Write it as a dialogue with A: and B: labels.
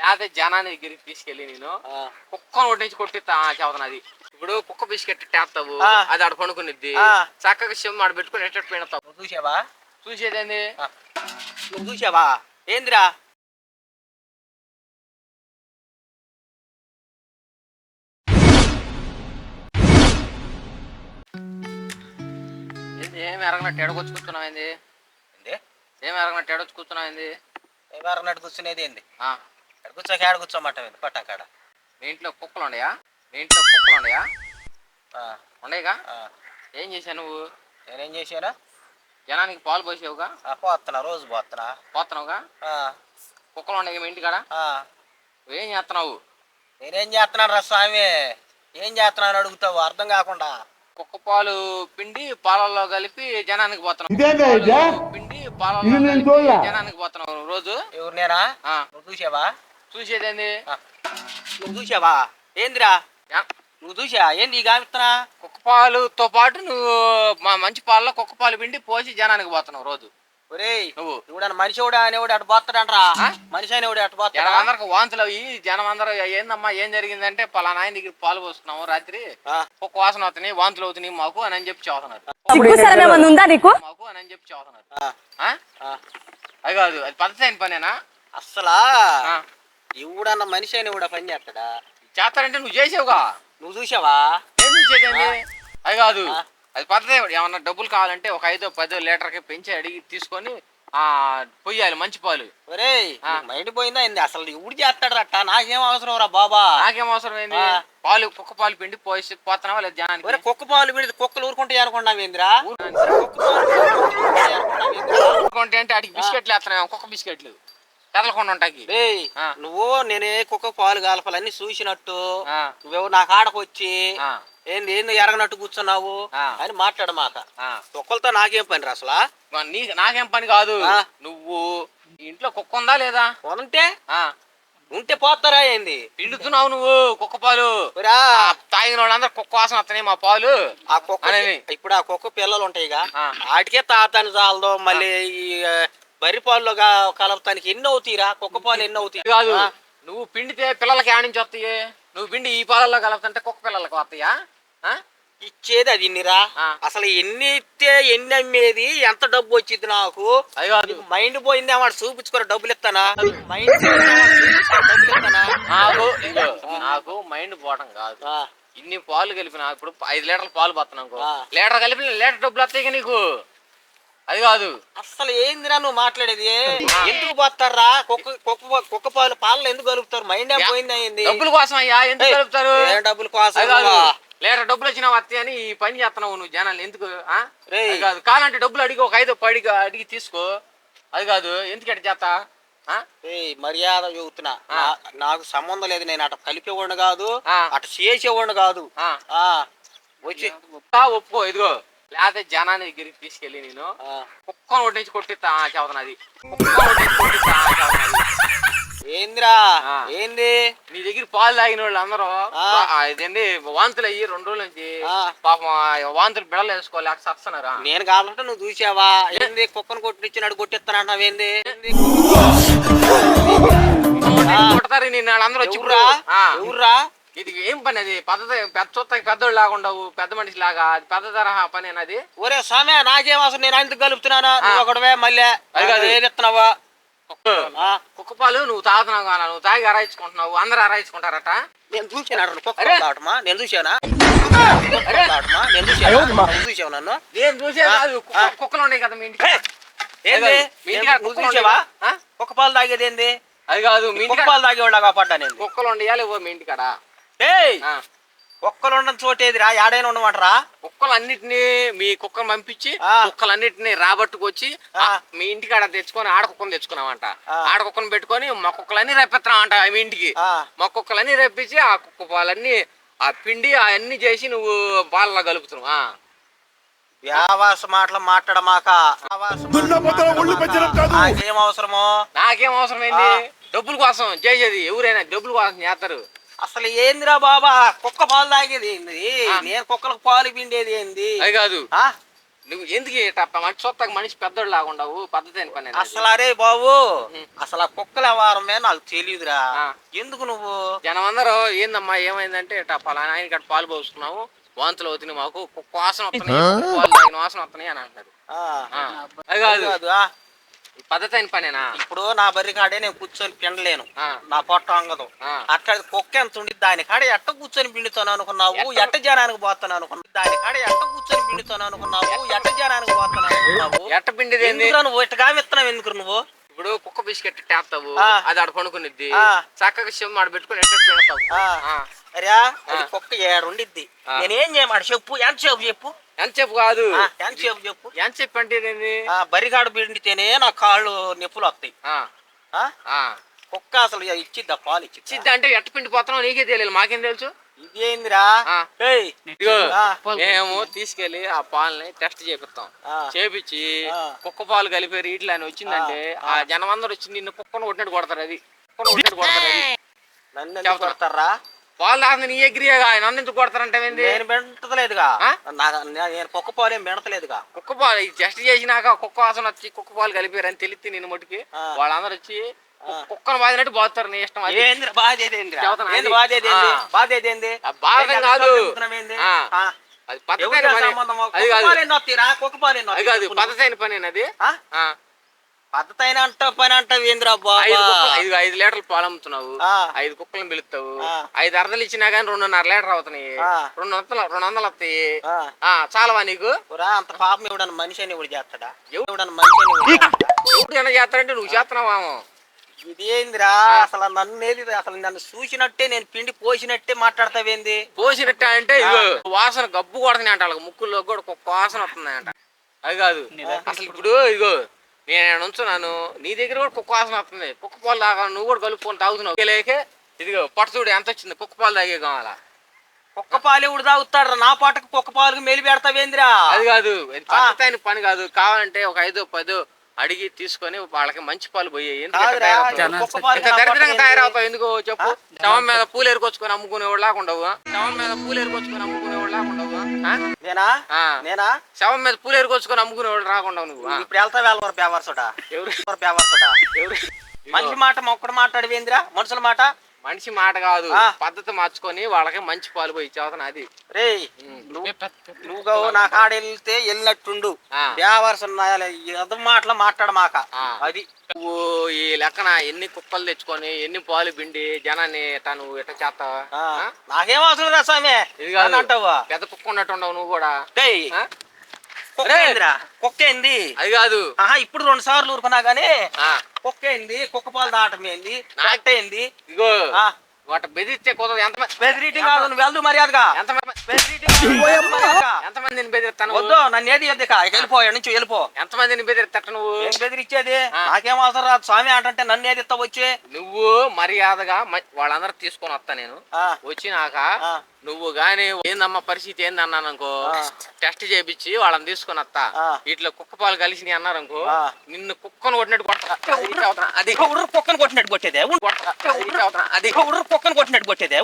A: లేకపోతే జనాన్ని దగ్గరికి తీసుకెళ్ళి నేను ఒకటి నుంచి కొట్టిస్తా చదువుతున్నది ఇప్పుడు కుక్క బిస్కెట్ టేస్తావు
B: ఆ.
A: అది ఆడ పండుకునిద్ది. చక్కగా సిమ్ ఆడ పెట్టుకుని ఎట్ట పెడతావు
B: చూసావా?
A: చూసేదేంది.
B: నువ్వు చూసావా? ఏందిరా?
A: ఏంది? ఏం ఎరగనట్టు ఎడగొచ్చు కూర్చున్నావు ఏంది?
B: ఏంది
A: ఏం ఎరగనట్టు ఎడొచ్చు కూర్చున్నావు ఏంది
B: ఎవరు నడు కూర్చునేది ఏంది?
A: ఆ.
B: ఎక్కడ కూర్చోక ఏడ కూర్చోమంట పట్టాకాడ
A: మీ ఇంట్లో కుక్కలు ఉండయా మీ ఇంట్లో కుక్కలు ఉండేగా
B: ఆ.
A: ఏం చేశావు నువ్వు?
B: నేనేం చేశాను?
A: జనానికి పాలు పోసావుగా?
B: పోతున్నా రోజు పోతున్నా
A: పోతున్నావుగా
B: ఆ,
A: కుక్కలు ఉండగా మీ ఇంటికాడ
B: ఆ.
A: నువ్వేం చేస్తున్నావు
B: నేనేం చేస్తున్నాను రా స్వామి? ఏం చేస్తున్నాను అడుగుతావు అర్థం కాకుండా.
A: కుక్క పాలు పిండి పాలల్లో కలిపి జనానికి పోతున్నావు? పిండి పాలల్లో. జనానికి పోతున్నావు రోజు.
B: ఎవరు నేనా?
A: ఆ,
B: నువ్వు చూసావా?
A: చూసేదేంది
B: ఆ. నువ్వు చూసావా? ఏందిరా? నువ్వు చూసా ఏంది ఈ గామిస్తున్నా
A: కుక్క పాలుతో పాటు నువ్వు మా మంచి పాలలో కుక్క పాలు పిండి పోసి జనానికి పోతున్నావు రోజు.
B: ఒరేయ్
A: నువ్వు.
B: ఇవిడన్న మనిషి కూడా అనేవాడు అటు పోతాడంట్రా? మనిషి అనేవాడు అటు పోతాడా?
A: అందరికి వాంతులు అవి జనం అందరూ ఏందమ్మా ఏం జరిగిందంటే పలానా ఆయన దగ్గర పాలు పోస్తున్నాము రాత్రి.
B: ఆ.
A: కుక్క వాసన అవుతున్నాయి వాంతులు అవుతున్నాయి మాకు అని అని చెప్పి చదువుతున్నారు
C: ఉందా నీకు?
A: మాకు అని అని చెప్పి చదువుతున్నారు
B: ఆ,
A: ఆ?
B: ఆ.
A: అది కాదు అది పద్ధతి అయిన పనేనా?
B: అస్సలా?
A: ఆ.
B: ఇవిడన్న మనిషి అనేవాడు ఆ పని చేస్తాడా?
A: చేస్తారంటే నువ్వు చేసావుగా.
B: నువ్వు చూసావా?
A: ఏం చూసేదండి అది కాదు. అది పద్ధతి ఏమన్నా డబ్బులు కావాలంటే ఒక ఐదో పదో లీటర్కి పెంచి అడిగి తీసుకొని ఆ పొయ్యాలి మంచి పాలు.
B: ఒరేయ్
A: ఆ.
B: మైండ్ పోయిందా ఏంది? అసలు ఇవుడు చేస్తాడు రట్ట నాకేం అవసరం రా బాబా.
A: నాకేం అవసరం ఏంది. పాలు కుక్క పాలు పిండి పోసి పోతున్నావా లేదా జనానికి
B: ఒరే కుక్క పాలు పెడితే కుక్కలు ఊరుకుంటే అనుకున్నావు ఏందిరా?
A: ఊరుకుంటే అంటే అడిగి బిస్కెట్లు వేస్తున్నావు కుక్క బిస్కెట్లు. కదలకుండా ఉంటాకి ఆ.
B: నువ్వు నేనే కుక్క పాలు కలపాలని చూసినట్టు
A: ఆ.
B: నువ్వేవో నా కాడకు వచ్చి
A: ఆ.
B: ఏంది ఏంది ఎరగనట్టు కూర్చున్నావు. అని మాట్లాడు మాక. కుక్కలతో నాకేం పని రా అసలు
A: నీ నాకేం పని కాదు. నువ్వు ఇంట్లో కుక్క ఉందా లేదా
B: ఉంటే ఉంటే పోతారా ఏంది
A: పిండుతున్నావు నువ్వు కుక్క పాలు తాగిన వాళ్ళందరూ కుక్క వాసన వస్తున్నాయి మా పాలు
B: ఆ కుక్క. ఇప్పుడు ఆ కుక్క పిల్లలు ఉంటాయిగా. వాటికే తాతాని చాలదు మళ్ళీ బర్రి పాలు కలపటానికి ఎన్ని అవుతాయిరా కుక్క పాలు ఎన్ని అవుతాయి
A: కాదు. నువ్వు పిండితే పిల్లలకి ఆడ నుంచి వస్తాయి. నువ్వు పిండి ఈ పాలల్లో కలుపుతుంటే కుక్క పిల్లలకి వస్తాయా? ఆ?
B: ఇచ్చేది అది ఇన్నిరా. అసలు ఎన్ని ఇస్తే ఎన్ని అమ్మేది? ఎంత డబ్బు వచ్చింది నాకు? మైండ్ పోయింది వాడు చూపించుకోరు డబ్బులు ఇస్తానా? మైండ్ డబ్బులు
A: నాకు నాకు మైండ్ పోవడం కాదు. ఇన్ని పాలు కలిపిన ఇప్పుడు ఐదు లీటర్ల పాలు పోతున్నాను
B: ఆ.
A: లీటర్ కలిపి లీటర్ డబ్బులు వస్తాయి నీకు? అది కాదు.
B: అసలు ఏందిరా నువ్వు మాట్లాడేది? ఎందుకు పోతారా కుక్క కుక్క కుక్క పాలు పాలలో ఎందుకు కలుపుతారు? మైండ్ ఏం పోయింది అయింది.
A: డబ్బుల కోసం అయ్యా ఎందుకు కలుపుతారు?
B: డబ్బుల కోసం?
A: లీటర్ డబ్బులు వచ్చినా వస్తాయి అని ఈ పని చేస్తున్నావు నువ్వు జనాలు. ఎందుకు ఆ?
B: రేయ్.
A: అది కాదు. కావాలంటే డబ్బులు అడిగి ఒక ఐదు పడిగి అడిగి తీసుకో. అది కాదు. ఎందుకు ఎట్ట చేస్తా
B: మర్యాద చెబుతున్నా నాకు సంబంధం లేదు. నేను అటు కలిపేవాడిని కాదు. అటు చేసేవాడిని కాదు. వచ్చి.
A: ఒప్పుకో ఇదిగో. లేకపోతే జనాన్ని దగ్గరికి తీసుకెళ్ళి నేను. కుక్కను ఒకటి నుంచి కొట్టిస్తా చదువుతున్నది
B: ఏందిరా. ఏంది?
A: నీ దగ్గర పాలు తాగిన వాళ్ళు అందరూ ఇదేంటి వాంతులు అయ్యి రెండు రోజుల నుంచి. పాపం వాంతులు బిడలు వేసుకోలేక సస్తున్నారా
B: నేను కావాలంటే నువ్వు చూసావా? ఏంది కుక్కను కొట్టిచ్చినాడు కొట్టిస్తానంటావు ఏంది? ఏంది?
A: కొడతారు నేను వాళ్ళందరూ వచ్చి
B: ఎవర్రా?
A: ఇది ఏం పని అది? పెద్ద పెద్ద చూస్తాకి పెద్దోళ్ళు లాగా ఉండవు పెద్ద మనిషి లాగా అది పెద్ద తరహా పని అది?
B: ఒరే స్వామి నాకేం అవసరం? నేను ఎందుకు కలుపుతున్నానా? నువ్వు ఒకడవే మళ్ళీ.
A: అది కాదు.
B: ఏది ఇస్తున్నావా
A: కుక్క.
B: ఆ,
A: కుక్క పాలు నువ్వు తాగుతున్నావు కదా నువ్వు తాగి అరాయించుకుంటున్నావు అందరూ అరాయించుకుంటారట
B: నేను చూసాను కుక్క
A: అరే.
B: దాటమా నేను చూసానా నేను చూసాను చూసావు నన్ను?
A: నేను చూసే
B: ఆ,
A: కాదు. కుక్క-
B: ఆ.
A: కుక్కలు ఉన్నాయి కదా మీ ఇంటికి.
B: ఏంది?
A: మీ ఇంటికాడ
B: నువ్వు చూసావా?
A: ఉండేవా? ఆ?
B: కుక్క పాలు తాగేది ఏంది?
A: అది కాదు మీ
B: కుక్క
A: ఇంటికాడ
B: పాలు తాగేవాళ్ళగా పడ్డా నేను?
A: కుక్కలు ఉండేయాలి ఓ మీ ఇంటికాడ?
B: ఏయ్. కుక్కలు ఉండని చోటేదిరా యాడైనా ఉండమంటరా
A: కుక్కలన్నిటిని మీ కుక్కను పంపించి. కుక్కలన్నిటిని రాబట్టుకొచ్చి మీ ఇంటికాడ తెచ్చుకొని ఆడ కుక్కను తెచ్చుకున్నామంట
B: ఆ.
A: ఆడ కుక్కను పెట్టుకొని మా కుక్కలన్నీ రప్పిస్తున్నామంట మీ ఇంటికి
B: ఆ,
A: మా కుక్కలన్నీ రప్పించి ఆ కుక్క పాలన్నీ ఆ పిండి అవన్నీ చేసి నువ్వు పాలలో కలుపుతున్నావు ఆ.
B: వ్యావాస మాటలు మాట్లాడమాక. నాకేం అవసరమో
A: నాకేం అవసరం ఏంది
B: ఆ.
A: డబ్బుల కోసం చేసేది ఎవరైనా డబ్బుల కోసం చేస్తారు
B: అసలు ఏందిరా బాబా కుక్క పాలు తాగేది ఏంది. నేను కుక్కలకు పాలు పిండేది ఏంది
A: అది కాదు
B: ఆ?
A: నువ్వు ఎందుకు ఇట్ట మనిషి సొత్తగా మనిషి పెద్దోడు లాగుండవు పద్ధతి అయిన పని.
B: అసలు అరే బాబు అసలు ఆ కుక్కల వ్యవహారమే నాకు తెలియదురా
A: ఆ.
B: ఎందుకు నువ్వు
A: జనం అందరూ ఏందమ్మా ఏమైందంటే ఇట్ట పలానా ఆయన ఇక్కడ పాలు పోసుకున్నావు వాంతులు అవుతున్నాయి మాకు కుక్క వాసన వస్తున్నాయి కుక్క పాలు తాగిన వాసన వస్తున్నాయి అని అంటారు.
B: ఆ,
A: అది కాదు
B: కాదు ఆ.
A: పద్ధతి అయిన పనేనా?
B: ఇప్పుడు నా బర్రి కాడే నేను కూర్చొని పిండలేను. నా పొట్ట అంగదు. అట్లా కుక్క ఎంత ఉండి దాని కాడ ఎట్ట కూర్చొని పిండుతాను అనుకున్నావు? ఎట్ట జనానికి పోతాను అనుకున్నావు? దాని కాడ ఎట్ట కూర్చొని పిండుతాను అనుకున్నావు? ఎట్ట జనానికి పోతాను అనుకున్నావు?
A: ఎట్ట
B: ఎందుకురా నువ్వు? ఇట్ట గామిస్తున్నావు ఎందుకు నువ్వు?
A: ఇప్పుడు కుక్క బిస్కెట్ టేస్తావు
B: ఆ.
A: అది ఆడ కొనుక్కునిద్ది
B: ఆ.
A: చక్కగా సిమ్ ఆడ పెట్టుకుని ఎట్ట పెడతావు.
B: అరే కుక్క ఏడుండిద్ది. నేనేం చేయమాట? చెప్పు. ఎంత చెప్పు చెప్పు.
A: ఎంత చెప్పు కాదు?
B: ఆ, ఎంత చెప్పు? చెప్పు
A: ఎంత చెప్పు అంటే
B: బరిగాడు పిండితేనే నా కాళ్ళు నొప్పులు వస్తాయి.
A: ఆ.
B: ఆ?
A: ఆ.
B: కుక్క అసలు ఇచ్చిద్దా పాలు ఇచ్చిద్దా?
A: చిద్ద అంటే ఎట్ట పిండి పోతున్నావు నీకే తెలియదు మాకేం తెలుసు?
B: ఇదేందిరా.
A: మేము తీసుకెళ్ళి ఆ పాలని టెస్ట్ చేపిస్తాం. చేపించి. కుక్క పాలు కలిపి ఇట్లా అని వచ్చిందంటే ఆ జనం అందరూ వచ్చి నిన్ను కుక్కను కొట్టినట్టు కొడతారు అది. కుక్కను కొట్టినట్టు కొడతారు అది.
B: నన్ను. కొడతారా?
A: పాలు తాగింది నీ ఎగ్రియేగా నన్ను ఎందుకు
B: నేను? నాకు నేను కుక్క పాలు ఏం మెంటలేదుగా
A: కుక్క పాలు టెస్ట్ చేసినాక కుక్క వాసన వచ్చి కుక్క పాలు కలిపారని తెలిస్తే నేను మటుకి. వాళ్ళందరూ వచ్చి కుక్క- కుక్కను బాదినట్టు బాగుతారు నీ ఇష్టం బాధం కాదు. అది పద్ధతి? అది కాదు. పద్ధతి అయిన పని అది.
B: పద్ధతి అయిన అంట పని అంటావు ఏందిరా బాబా?
A: ఐదు ఐదు లీటర్లు పాలు అమ్ముతున్నావు. ఐదు కుక్కలను పిలుస్తావు. ఐదు అరదలు ఇచ్చినా కానీ రెండున్నర లీటర్ అవుతున్నాయి. రెండు వందలు రెండు వందలు వస్తాయి. చాలవా నీకు?
B: అంత పాపం ఇవ్వడానికి మనిషి అని ఇవిడు చేస్తాడా?
A: ఎవ-
B: ఇవ్వడానికి మనిషి అని ఇవిడు చేస్తాడా?
A: ఎవరు ఏమైనా చేస్తారంటే నువ్వు చేస్తున్నావాము
B: ఇదేందిరా అసలు నన్ను ఏది అసలు నన్ను చూసినట్టే నేను పిండి పోసినట్టే మాట్లాడతావేంది?
A: పోసినట్ట అంటే వాసన గబ్బు కొడుతున్నాయి అంట వాళ్ళకి. ముక్కుల్లో కూడా వాసన వస్తుంది అంట అది కాదు. అసలు ఇప్పుడు ఇగో నేను నుంచున్నాను నీ దగ్గర కూడా కుక్క వాసన వస్తుంది. కుక్క పాలు తాగా నువ్వు కూడా కలుపుకొని తాగుతున్నావు. లేకే ఇదిగో పట్టు చూడు ఎంత వచ్చింది? కుక్క పాలు తాగే కావాలా?
B: కుక్క పాలు ఎవడు తాగుతాడు నా పాటకు కుక్క పాలకు మేలు పెడతావేందిరా?
A: అది కాదు పని కాదు. కావాలంటే ఒక ఐదో పదో అడిగి తీసుకొని వాళ్ళకి మంచి పాలు పోయాయి దరిద్రంగా తయారవుతావు ఎందుకు? చెప్పు. శవం మీద పూలు ఎరుకొచ్చుకొని అమ్ముకునేవాడు ఉండవు. శవం మీద పూలు ఎరుకొచ్చుకొని అమ్ముకునేవాడు ఉండవు. ఆ?
B: నేనా. నేనా?
A: శవం మీద పూలు ఎరుకొచ్చుకొని అమ్ముకునేవాడు రాకుండా నువ్వు?
B: ఇప్పుడు వెళ్తా వెళ్ళ వరకు బేవర్సుడా
A: ఎవరు?
B: బేవర్సుడా
A: ఎవరు?
B: మనిషి మాట ఒక్కడు మాట్లాడవేందిరా మనుషుల మాట?
A: మనిషి మాట కాదు. పద్ధతి మార్చుకొని వాళ్ళకి మంచి పాలు పోయి ఇచ్చేవతన అది.
B: రేయ్ నువ్వు నువ్వు నా కాడ వెళ్తే వెళ్ళినట్టుండు. బేవర్సు ఎద మాటలు మాట్లాడమాక. అది.
A: నువ్వు ఈ లెక్కన ఎన్ని కుక్కలు తెచ్చుకొని ఎన్ని పాలు పిండి జనాన్ని నువ్వు ఇట్లా చేస్తావా?
B: నాకేం అవసరం రా స్వామి.
A: ఇది కాదు.
B: అంటావా?
A: పెద్ద కుక్క ఉన్నట్టు ఉండవు నువ్వు కూడా?
B: కుక్క
A: రే.
B: ఏంది?
A: అది కాదు.
B: ఆహా ఇప్పుడు రెండు సార్లు ఊరుకున్నా గానీ కుక్క ఏంది? కుక్క పాలు దాటం ఏంది?
A: నా-
B: కట్ట ఏంది
A: ఇగో. వాటి బెదిరిస్తే కుదరదు. ఎంత
B: బెదిరీటింగ్ కాదు నువ్వు వెళ్దు మర్యాదగా.
A: ఎంత ఎంతమందిని బెదిరిస్తాను?
B: వద్దు నన్ను ఏది ఎద్దక వెళ్ళిపో నుంచి వెళ్ళిపో.
A: ఎంతమందిని బెదిరిస్తట నువ్వు?
B: బెదిరిచ్చేది. నాకేం అవసరం రాదు. స్వామి అంటే నన్ను ఏది ఎత్తా వచ్చి?
A: నువ్వు మర్యాదగా వాళ్ళందరూ తీసుకొని వస్తా నేను. వచ్చినాక. నువ్వు గాని ఏందమ్మా పరిస్థితి ఏంది అన్నాను అనుకో
B: ఆ.
A: టెస్ట్ చేపించి వాళ్ళని తీసుకొని వస్తా. ఇట్లా కుక్క పాలు కలిసి అన్నారు అనుకో
B: ఆ.
A: నిన్ను కుక్కను కొట్టినట్టు కొడతా. అది.
B: కుక్కను కొట్టినట్టు కొట్టేదే?
A: అది.
B: కుక్కను కొట్టినట్టు కొట్టేదే?